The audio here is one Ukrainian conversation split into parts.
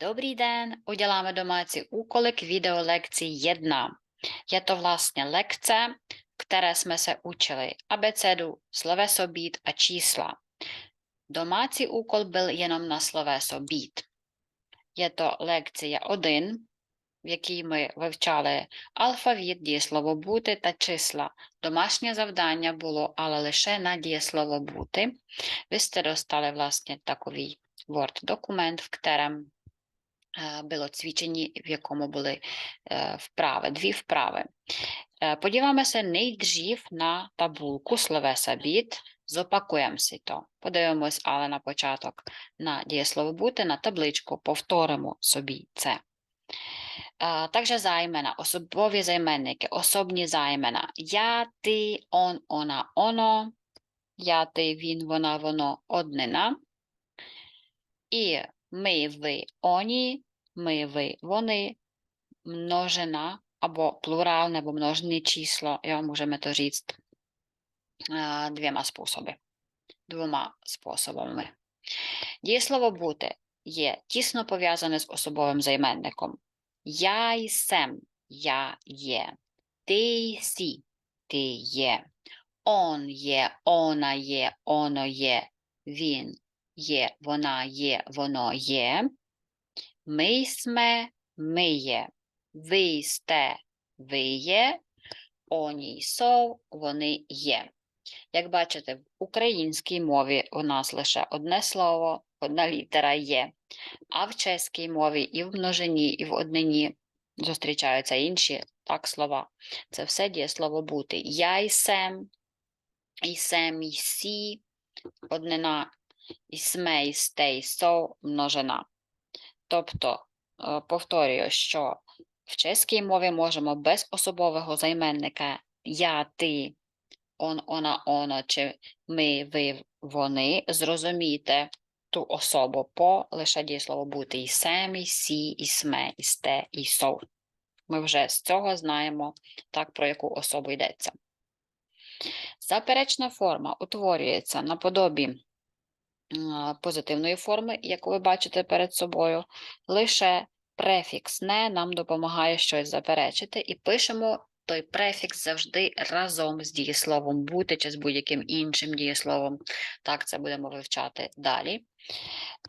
Dobrý den, uděláme domácí úkoly k videolekci 1. Je to vlastně lekce, v které jsme se učili abecedu, sloveso být a čísla. Domácí úkol byl jenom na sloveso být. Je to lekція 1, в якій ми вивчали алфавіт, дієслово бути та числа. Домашнє завдання було, але лише на дієслово бути. Ви сте достали власне таковий Word-документ, в kterém е, було цвічені, в якому були е, вправи, дві вправи. Е, Подивимося nejdřív на табулку словеса біт. Зопакуємо си то. Подивимось, але на початок на дієслово бути, на табличку, повторимо собі це. Е, Також займена, особові займенники, особні займена. Я, ти, он, она, оно. Я, ти, він, вона, воно, однина. І ми, ви, оні, ми, ви, вони, множина або плуральне або множне число, його можемо то říct двома способи. Двома способами. Дієслово бути є тісно пов'язане з особовим займенником. Я й сем, я є. Ти сі, ти є. Он є, она є, оно є. Він є, вона є, воно є. Ми сме, ми є. Ви сте, ви є. Оні сов, вони є. Як бачите, в українській мові у нас лише одне слово, одна літера є, а в чеській мові і в множині, і в однині зустрічаються інші так слова. Це все дієслово бути. Я й сем, і сем, і сі, однина, і сме, і со, множина. Тобто, е, повторюю, що в чеській мові можемо без особового займенника я, ти, он, она, оно, чи ми, ви, вони зрозуміти ту особу по лише дієслово бути і сем, і сі, і сме, і сте, і сов. Ми вже з цього знаємо так, про яку особу йдеться. Заперечна форма утворюється наподобі позитивної форми, яку ви бачите перед собою, лише префікс не нам допомагає щось заперечити, і пишемо той префікс завжди разом з дієсловом бути чи з будь-яким іншим дієсловом. Так, це будемо вивчати далі.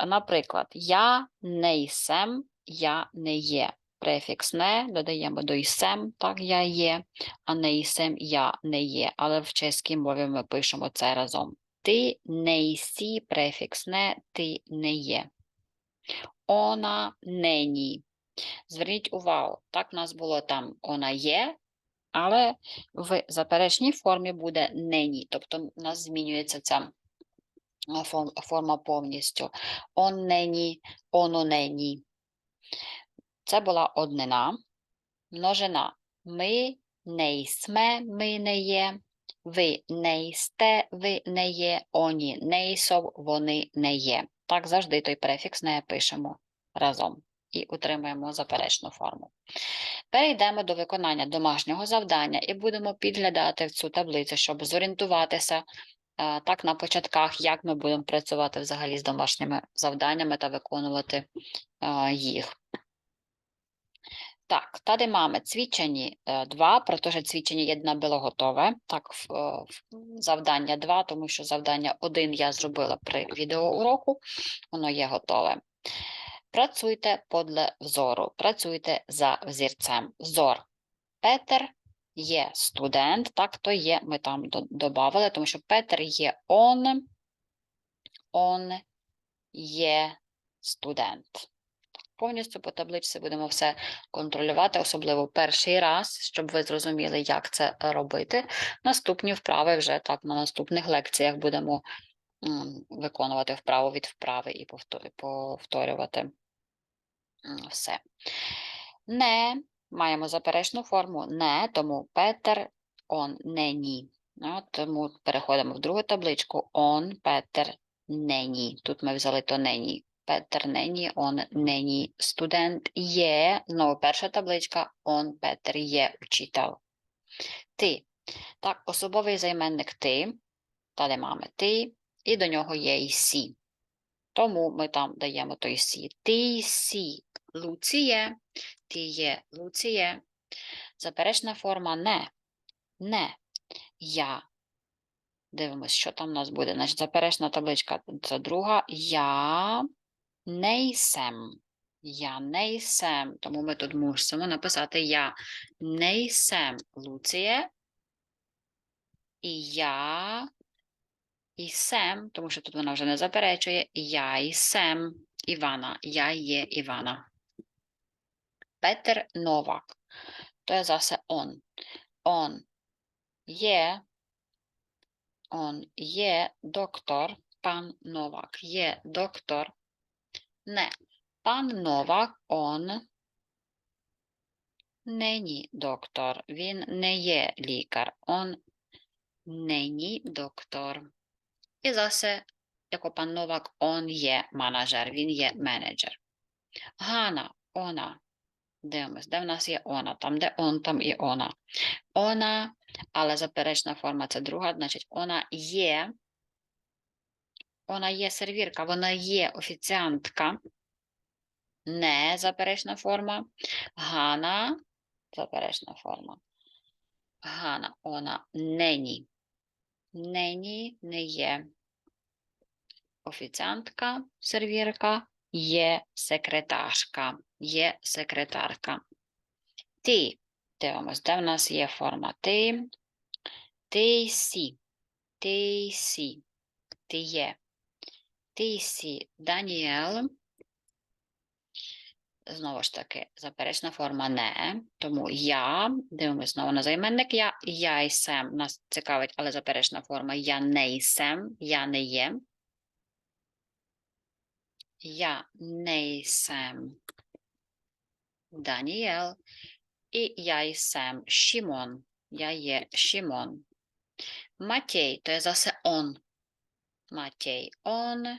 Наприклад, я не ісем, я не є. Префікс не додаємо до ісем, так я є, а не ісем я не є. Але в чеській мові ми пишемо це разом. Ти не ісі, префікс не, ти не є. Она не ні. Зверніть увагу, так в нас було там вона є, але в заперечній формі буде нені, тобто в нас змінюється ця форма повністю. Он нені, оно нені. Це була однина. Множина. Ми не ісме, ми не є. Ви не істе, ви не є. Оні не ісов, вони не є. Так завжди той префікс не пишемо разом і утримуємо заперечну форму. Перейдемо до виконання домашнього завдання і будемо підглядати в цю таблицю, щоб зорієнтуватися е, так на початках, як ми будемо працювати взагалі з домашніми завданнями та виконувати е, їх. Так, tady máme cvičení 2, protože cvičení 1 було готове. Так, завдання 2, тому що завдання 1 я зробила при відеоуроку, воно є готове. Працюйте подле взору, працюйте за взірцем. Взор. Петер є студент, так, то є, ми там додавали, тому що Петер є он, он є студент. Повністю по табличці будемо все контролювати, особливо перший раз, щоб ви зрозуміли, як це робити. Наступні вправи вже так на наступних лекціях будемо виконувати вправу від вправи і повторювати все. Не маємо заперечну форму не, тому Петер, он, не ні. Ну, Тому переходимо в другу табличку. Он, Петер, не ні. Тут ми взяли то не ні. Петер нені, он нені студент є. Знову перша табличка. Он Петер є учитель. Ти. Так, особовий займенник ти. Далі маємо ти, і до нього є і сі. Тому ми там даємо той сі. Ти сі Луціє, ти є Луціє. Заперечна форма не. Не. Я. Дивимось, що там у нас буде. Значить, заперечна табличка це друга. Я не йсем. Я не йсем. Тому ми тут мусимо написати я не йсем Луціє. І я ісем, тому що тут вона вже не заперечує. Я ісем Івана. Я є Івана. Петер Новак. To je zase on. On je, on je doktor, pan Novak je doktor. Ne, pan Novak, on není doktor, він не є лікар, он není doktor. І zase, jako pan Novak, on є manažer, він є менеджер. Гана, ona, Дивимось, де в нас є она, там, де он, там і она. Она, але заперечна форма це друга, значить, вона є. Вона є сервірка, вона є офіціантка. Не заперечна форма. Гана, заперечна форма. Гана, вона нені. Нені не є. Офіціантка, сервірка, є секретарка. Є секретарка. Ти. Дивимось, де в нас є форма ти. Ти сі. Ти сі. Ти є. Ти сі. Даніел. Знову ж таки, заперечна форма не. Тому я. Дивимось знову на займенник я. Я і сем. Нас цікавить, але заперечна форма я не і сем. Я не є. Я не і сем. Даніел. І я і сем Шімон. Я є Шімон. Матей, то є zase он. Матей, он.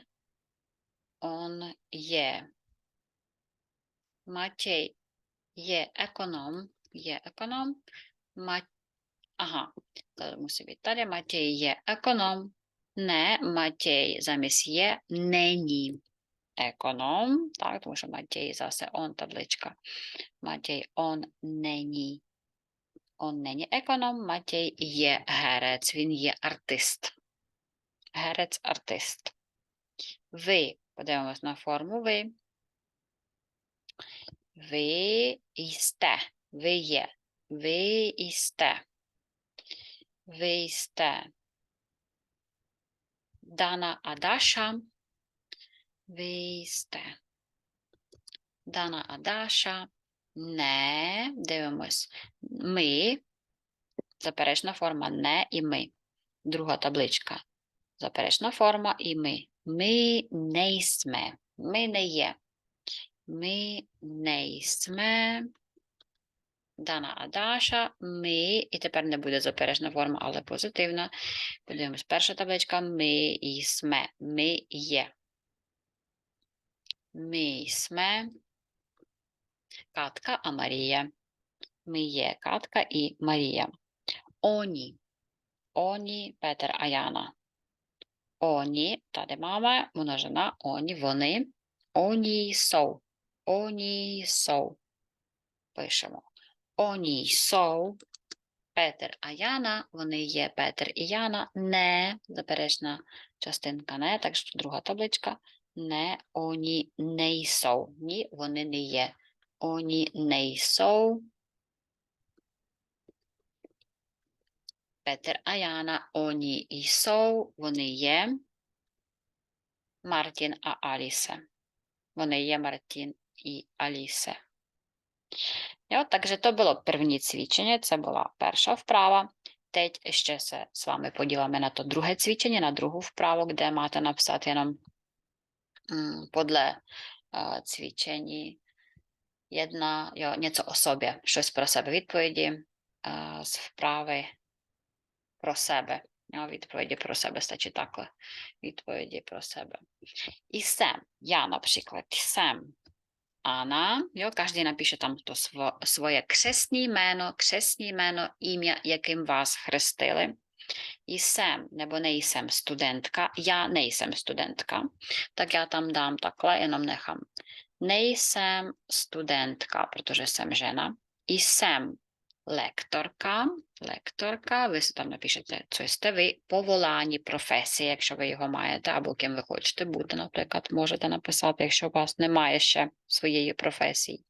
Он є. Матей є економ. Є економ. Ма... Ага, це мусить бути далі. Матей є економ. Не, Матей замість є нені. Економ, так, тому що Матей zase он табличка. Матей он нені. Он нені економ, Матей є герець, він є артист. Герець-артист. Ви, подивимось на форму ви. Ви істе, ви є. Ви істе. Ви істе. Дана Адаша. Ви істе. Дана Адаша. Не. Дивимось. Ми. Заперечна форма не і ми. Друга табличка. Заперечна форма і ми. Ми не сме. Ми не є. Ми не сме. Дана Адаша, ми, і тепер не буде заперечна форма, але позитивна. Подивимось, перша табличка ми і сме. Ми є. Ми сме. Катка, а Марія. Ми є Катка і Марія. Оні. Оні, Петер, Аяна. Оні, tady máme množina, оні, вони. Оні сou. Оні сou. Пишемо. Оні сou. Петер, а Яна, вони є Петер і Яна, не, заперечна частинка не, так що друга табличка, не, оні не jsou. Ні, вони не є. Оні не jsou. Петер а Яна, оні jsou, вони є. Мартін а Алісе. Вони є Мартін і Алісе. І от takže to було první cvičення, це була перша вправа. Teď ще se з вами поділимо на то друге cvičení, на другу вправу, де máte napsat jenom mm, podle uh, cvičení jedna, jo, něco o sobě, щось про себе, відповіді uh, з вправи про себе. Jo, відповіді про себе стачить такle. Відповіді про себе. І сем. Я, наприклад, сем Anna, jo, každý napíše tam to svo, svoje křesní jméno, křesní jméno, ім'я, яким вас хрестили. Jsem nebo nejsem studentka, já nejsem studentka, tak já tam dám takhle, jenom nechám. Nejsem studentka, protože jsem žena. Jsem lektorka, lektorka, ви там напишете, co jste vy, povolání, професія, якщо ви його маєте, або ким ви хочете бути, наприклад, можете написати, якщо у вас немає ще своєї професії.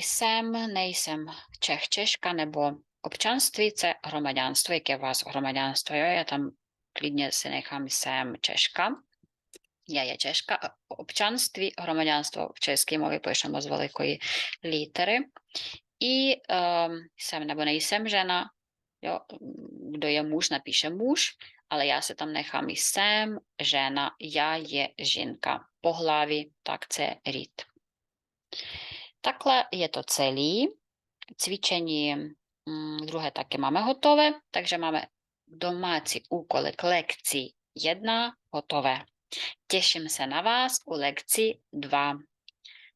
Jsem, nejsem Čech, Češka, nebo občanství це громадянство, яке у вас громадянство я там si nechám jsem Češka. Я є Чешка, обчанстві громадянство в чеській мові пишемо з великої літери. І е, jsem nebo nejsem žena, jo, kdo je muž, napíše muž, ale já se tam nechám jsem žena, já je žінка. Pohlaví, tak це рід. Takhle je to celý. Cvičení м, друге таки máme готове, takže máme domácí úkoly k lekci 1 hotové. Těším se na vás u lekci 2.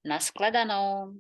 Naschledanou.